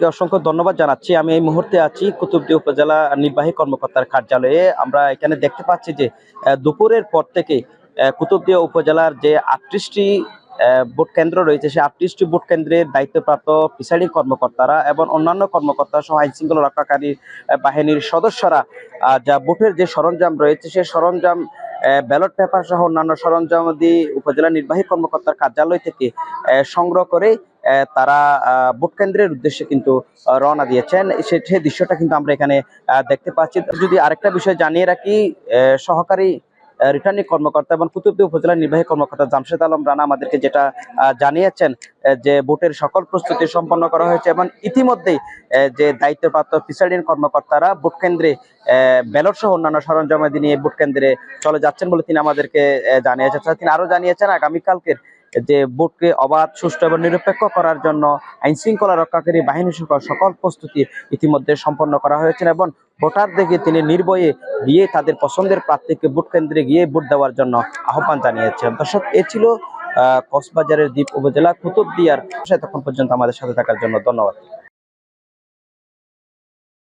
আপনাকে অসংখ্য ধন্যবাদ জানাচ্ছি। আমি এই মুহূর্তে আছি কুতুবদি উপজেলা নির্বাহী কর্মকর্তার কার্যালয়ে। আমরা এখানে দেখতে পাচ্ছি যে দুপুরের পর থেকে কুতুবদিয়া উপজেলার যে আটত্রিশটি ভোট কেন্দ্র রয়েছে, সেই আটত্রিশটি ভোট কেন্দ্রের দায়িত্বপ্রাপ্ত প্রিসাইডিং কর্মকর্তারা এবং অন্যান্য কর্মকর্তা সহ আইন শৃঙ্খলা রক্ষাকারী বাহিনীর সদস্যরা যা ভোটের যে সরঞ্জাম রয়েছে, সেই সরঞ্জাম ব্যালট পেপার সহ অন্যান্য সরঞ্জাম দিয়ে উপজেলা নির্বাহী কর্মকর্তার কার্যালয় থেকে সংগ্রহ করে তারা ভোট কেন্দ্রের উদ্দেশ্যে কিন্তু রওনা দিয়েছেন। সে- দৃশ্যটা কিন্তু আমরা এখানে দেখতে পাচ্ছি। যদি আরেকটা বিষয় জানিয়ে রাখি সহকারী রিটার্নিং কর্মকর্তা এবং কুতুবদি উপজেলা নির্বাহী কর্মকর্তা জামশেদ আলম রানা আমাদেরকে যেটা জানিয়েছেন যে ভোটের সকল প্রস্তুতি সম্পন্ন করা হয়েছে এবং ইতিমধ্যেই যে দায়িত্বপ্রাপ্ত প্রিসাইডিং কর্মকর্তারা ভোট কেন্দ্রে ব্যালট সহ অন্যান্য সরঞ্জামাদি নিয়ে ভোট কেন্দ্রে চলে যাচ্ছেন বলে তিনি আমাদেরকে জানিয়েছেন। তিনি আরও জানিয়েছেন, আগামীকালকের যে ভোটকে অবাধ, সুষ্ঠু এবং নিরপেক্ষ করার জন্য আইন শৃঙ্খলা রক্ষাকারী বাহিনী সহ সকল প্রস্তুতি ইতিমধ্যে সম্পন্ন করা হয়েছে এবং ভোটার দেখে তিনি নির্ভয়ে গিয়ে তাদের পছন্দের প্রার্থীকে ভোট কেন্দ্রে গিয়ে ভোট দেওয়ার জন্য আহ্বান জানিয়েছেন। দর্শক, এ ছিল কক্সবাজারের দ্বীপ উপজেলা কুতুবদিয়ার। তখন পর্যন্ত আমাদের সাথে থাকার জন্য ধন্যবাদ।